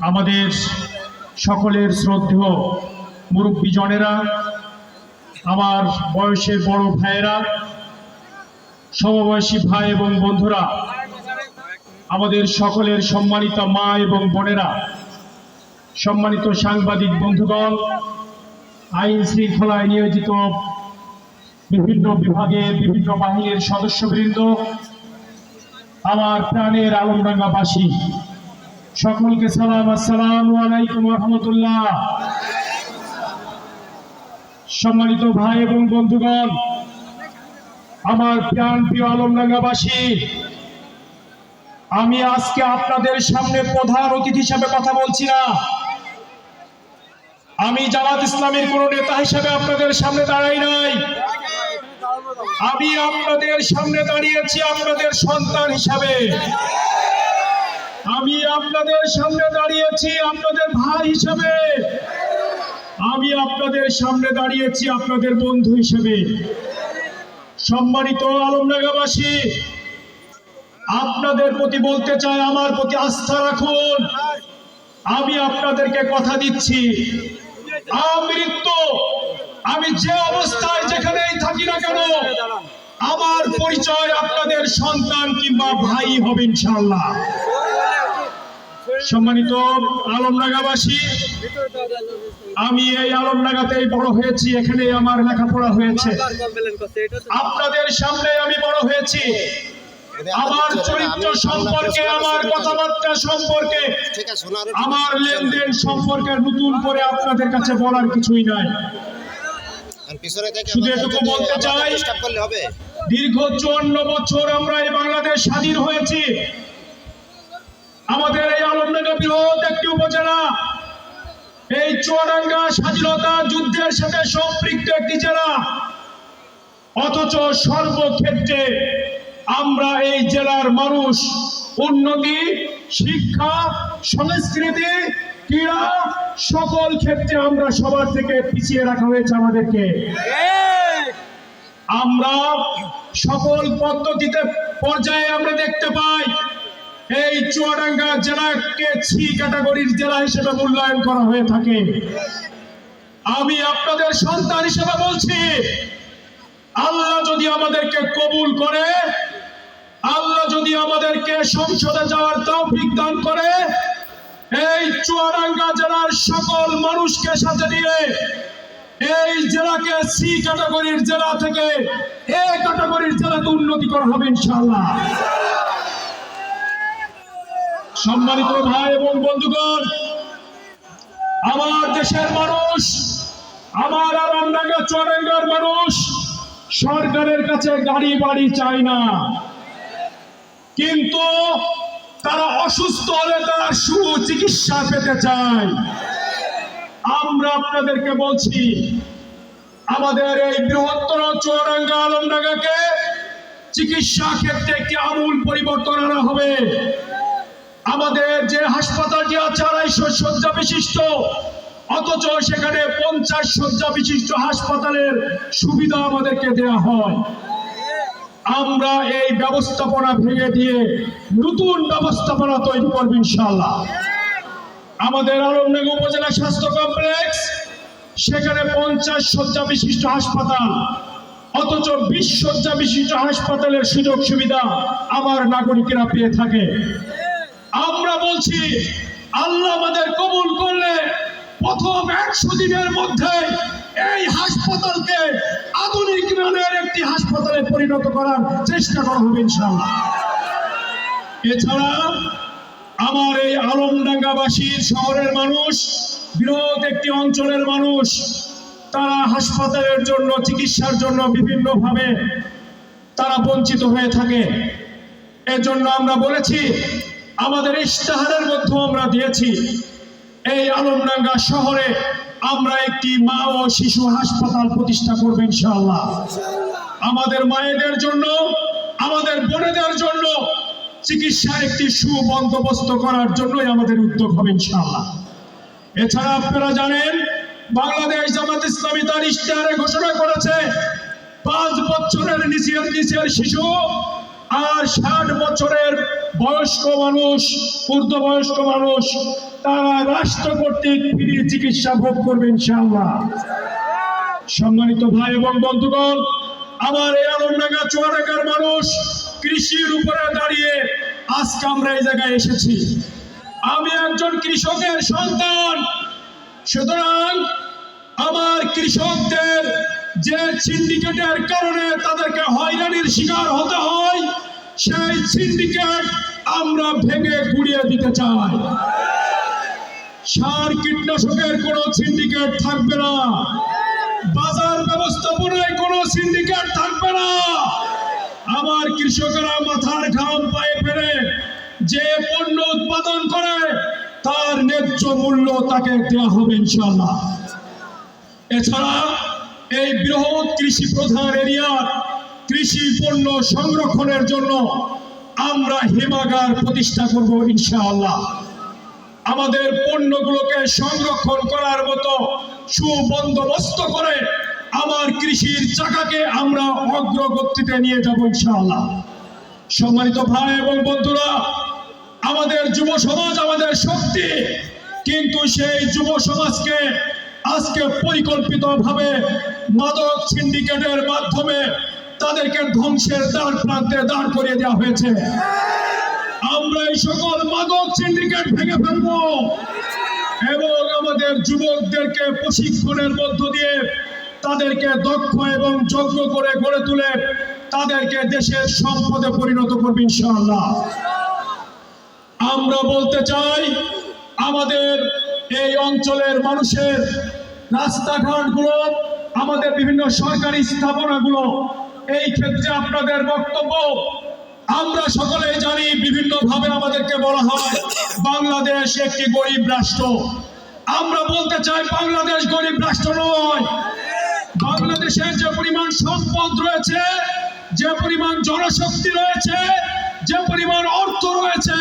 আমাদের সকলের শ্রদ্ধেয় মুরব্বী জনেরা, আমার বয়সের বড় ভাইয়েরা, সমবয়সী ভাই এবং বন্ধুরা, আমাদের সকলের সম্মানিত মা এবং বোনেরা, সম্মানিত সাংবাদিক বন্ধুগণ, আইন শৃঙ্খলায় নিয়োজিত বিভিন্ন বিভাগে, বিভিন্ন বাহিনীর সদস্যবৃন্দ, আমার প্রাণের আলমডাঙ্গাবাসী সকলকে সালাম, আসসালাম আলাইকুম রহমতুল্লাহ। সম্মানিত ভাই এবং বন্ধুগণ, আমার প্রাণ প্রিয় আলমডাঙ্গাবাসী, আমি আজকে আপনাদের সামনে প্রধান অতিথি হিসাবে কথা বলছি না। আমি জামাত ইসলামের কোন নেতা হিসাবে আপনাদের সামনে দাঁড়াই নাই। আমি আপনাদের সামনে দাঁড়িয়েছি আপনাদের সন্তান হিসাবে। আমি আপনাদের সামনে দাঁড়িয়েছি আপনাদের ভাই হিসাবে। আমি আপনাদের সামনে দাঁড়িয়েছি আপনাদের বন্ধু হিসেবে। সম্মানিত আলমডাঙ্গাবাসী, আপনাদের প্রতি বলতে চাই, আমার প্রতি আস্থা রাখুন। আমি আপনাদেরকে কথা দিচ্ছি। আমি যে অবস্থায় যেখানেই থাকি না কেন, আমার পরিচয় আপনাদের সন্তান কিংবা ভাই হবে ইনশাল্লাহ সম্মানিত আলমডাঙ্গাবাসী আমি এই আলমডাঙ্গাতেই বড় হয়েছি এখানে আমার লেখাপড়া হয়েছে। আপনাদের সামনে আমি বড় হয়েছি। আমার চরিত্র সম্পর্কে, আমার কথাবার্তা সম্পর্কে, আমার লেনদেন সম্পর্কে নতুন করে আপনাদের কাছে বলার কিছুই নাই। দীর্ঘ চুয়ান্ন বছর আমরা এই বাংলাদেশ স্বাধীন হয়েছি। আমাদের এই আলমডাঙ্গা বৃহৎ একটি উপজেলা। এই চুয়াডাঙ্গা স্বাধীনতা যুদ্ধের সাথে সম্পৃক্ত একটি জেলা। অথচ সর্বক্ষেত্রে আমরা এই জেলার মানুষ। উন্নতি, শিক্ষা, সংস্কৃতি, ক্রীড়া সকল ক্ষেত্রে আমরা সবার থেকে পিছিয়ে রাখা হয়েছে আমাদেরকে। আমরা সকল পদ্ধতিতে পর্যায়ে আমরা দেখতে পাই। এই চুয়াডাঙ্গা জেলাকে সি ক্যাটাগরির জেলা হিসেবে মূল্যায়ন করা হয়ে থাকে। আমি আপনাদের সন্তান হিসেবে বলছি, আল্লাহ যদি আমাদেরকে কবুল করে, আল্লাহ যদি আমাদেরকে সংসদে যাওয়ার তৌফিক দান করে, এই চুয়াডাঙ্গা জেলার সকল মানুষকে সাথে নিয়ে এই জেলাকে সি ক্যাটাগরির জেলা থেকে এ ক্যাটাগরির জেলাতে উন্নতি করা হবে ইনশাআল্লাহ। সম্মানিত ভাই এবং বন্ধুগণ, আমার দেশের মানুষ, আমার আরামডাঙ্গা চুয়াডাঙ্গার মানুষ, সরকারের কাছে গাড়ি বাড়ি চায় না। কিন্তু তারা অসুস্থ হলে তারা সুচিকিৎসা পেতে চায়। আমরা আপনাদেরকে বলছি, আমাদের এই বৃহত্তর চুয়াডাঙ্গা আলমডাঙ্গাকে চিকিৎসা ক্ষেত্রে একটি আমূল পরিবর্তন আনা হবে? আমাদের যে হাসপাতালটি আছে আড়াইশো শয্যা বিশিষ্ট, অথচ সেখানে পঞ্চাশ শয্যা বিশিষ্ট হাসপাতালের সুবিধা আমাদেরকে দেওয়া হয়। আমরা এই ব্যবস্থাপনা ভেঙে দিয়ে নতুন ব্যবস্থাপনা তৈরি করব ইনশাল্লাহ আমাদের আলমডাঙ্গা উপজেলা স্বাস্থ্য কমপ্লেক্স, সেখানে পঞ্চাশ শয্যা বিশিষ্ট হাসপাতাল, অথচ বিশ শয্যা বিশিষ্ট হাসপাতালের সুযোগ সুবিধা আমার নাগরিকেরা পেয়ে থাকে। আমরা বলছি, আল্লাহ আমাদের কবুল করলে প্রথম একশো দিনের মধ্যে এই হাসপাতালকে আধুনিক মানের একটি হাসপাতালে পরিণত করার চেষ্টা করা হবে ইনশাআল্লাহ। এছাড়া আমার এই আলমডাঙ্গাবাসীর শহরের মানুষ, বৃহৎ একটি অঞ্চলের মানুষ, তারা হাসপাতালের জন্য, চিকিৎসার জন্য বিভিন্নভাবে তারা বঞ্চিত হয়ে থাকে। এজন্য আমরা বলেছি আমাদের ইশতেহারের মধ্যে আমরা দিয়েছি। এই আলমডাঙ্গা শহরে আমরা একটি মা ও শিশু হাসপাতাল প্রতিষ্ঠা করব ইনশাআল্লাহ। আমাদের মায়েদের জন্য, আমাদের বোনেদের জন্য চিকিৎসার একটি সুবন্দোবস্ত করার জন্যই আমাদের উদ্যোগ হবে ইনশাআল্লাহ। এছাড়া আপনারা জানেন, বাংলাদেশ জামাত ইসলামী তার ইশতেহারে ঘোষণা করেছে, পাঁচ বছরের নিচের নিচের শিশু আর ষাট বছরের বয়স্ক মানুষ, ঊর্ধ্ববয়স্ক মানুষ, তারা রাষ্ট্র কর্তৃক ফ্রি চিকিৎসা ভোগ করবে ইনশাআল্লাহ। সম্মানিত ভাই এবং বন্ধুগণ, আমার এই আলমডাঙ্গা চুয়াডাঙ্গার মানুষ কৃষির উপরে দাঁড়িয়ে আজকে আমরা এই জায়গায় এসেছি। আমি একজন কৃষকের সন্তান, সুতরাং আমার কৃষকদের যে সিন্ডিকেটের কারণে তাদেরকে হয়রানির শিকার হতে হয় সেই সিন্ডিকেট আমরা ভেঙে গুড়িয়ে দিতে চাই। সার কীটনাশকের কোনো সিন্ডিকেট থাকবে না। বাজার ব্যবস্থাপনায় কোনো সিন্ডিকেট থাকবে না। আমার কৃষকেরা মাথার ঘাম পায়ে ফেলে যে পণ্য উৎপাদন করে, তার ন্যায্য মূল্য তাকে দেওয়া হবে ইনশাল্লাহ এছাড়া এই বৃহৎ কৃষি প্রধান এরিয়ার কৃষি পণ্য সংরক্ষণের জন্য আমরা হিমাগার প্রতিষ্ঠা করব ইনশাআল্লাহ। আমাদের পণ্যগুলোকে সংরক্ষণ করার মতো সুবন্দোবস্ত করে আমার কৃষির চাকাকে আমরা অগ্রগতিতে নিয়ে যাব ইনশাআল্লাহ। সম্মানিত ভাই এবং বন্ধুরা, আমাদের যুব সমাজ আমাদের শক্তি, কিন্তু সেই যুব সমাজকে আজকে পরিকল্পিতভাবে মাদক সিন্ডিকেটের মাধ্যমে তাদেরকে ধ্বংসের দ্বার প্রান্তে দাঁড় করিয়ে দেওয়া হয়েছে। আমরা এই সকল মাদক সিন্ডিকেট ভেঙে ফেলব এবং আমাদের যুবকদেরকে প্রশিক্ষণের মধ্য দিয়ে তাদেরকে দক্ষ এবং যোগ্য করে গড়ে তুলে তাদেরকে দেশের সম্পদে পরিণত করবে ইনশাআল্লাহ। আমরা বলতে চাই, আমাদের এই অঞ্চলের মানুষের রাস্তাঘাটগুলো, আমাদের বিভিন্ন সরকারি স্থাপনাগুলো এই ক্ষেত্রে আপনাদের বক্তব্য, আমরা সকলেই জানি বিভিন্নভাবে আমাদেরকে বলা হয়, বাংলাদেশ একটি গরিব রাষ্ট্র। আমরা বলতে চাই বাংলাদেশ গরিব রাষ্ট্র নয়। বাংলাদেশের যে পরিমাণ সম্পদ রয়েছে, যে পরিমাণ জনশক্তি রয়েছে, যে পরিমাণ অর্থ রয়েছে